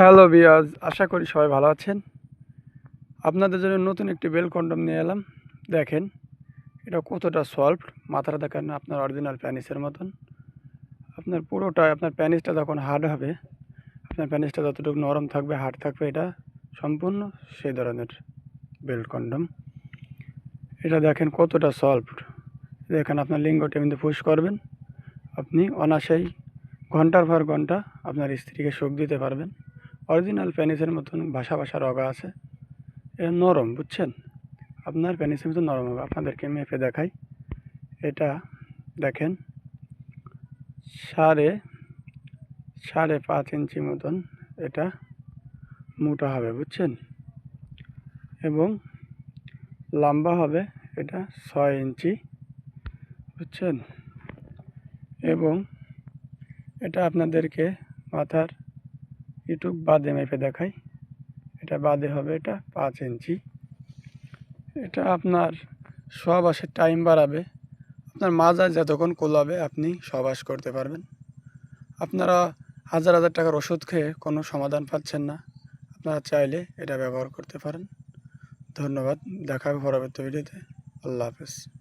Hello বিয়াজ আশা করি সবাই ভালো আছেন। আপনাদের জন্য নতুন একটি বেল কন্ডম নিয়ে এলাম। দেখেন, এটা কতটা সলভ মাথাটা দেখেন আপনার অরিজিনাল প্যানিসের মতন। আপনার পুরোটা, আপনার প্যানিসটা যখন হার্ড হবে, আপনার প্যানিসটা যতটুকু নরম থাকবে হার্ড থাকবে, এটা সম্পূর্ণ সেই ধরনের বেল্ট কন্ডম। এটা দেখেন কতটা সলভ দেখেন আপনার লিঙ্গটা এমনি পুশ করবেন। আপনি অনাসেই ঘণ্টার পর ঘণ্টা আপনার স্ত্রীকে সুখ দিতে পারবেন। অরিজিনাল প্যানিসের মতন ভাষা ভাষা রগা আছে। এটা নরম, বুঝছেন? আপনার প্যানিসের মতো নরম হবে। আপনাদেরকে মেপে দেখাই। এটা দেখেন, সাড়ে সাড়ে পাঁচ ইঞ্চি মতন এটা মোটা হবে, বুঝছেন? এবং লম্বা হবে এটা ছয় ইঞ্চি, বুঝছেন? এবং এটা আপনাদেরকে মাথার ইটুক বাদে মেপে দেখাই। এটা বাদে হবে এটা পাঁচ ইঞ্চি। এটা আপনার সহবাসের টাইম বাড়াবে। আপনার মাজা যতক্ষণ কোলাবে আপনি সহবাস করতে পারবেন। আপনারা হাজার হাজার টাকার ওষুধ খেয়ে কোনো সমাধান পাচ্ছেন না। আপনারা চাইলে এটা ব্যবহার করতে পারেন। ধন্যবাদ। দেখা হবে পরবর্তী ভিডিওতে। আল্লাহ হাফেজ।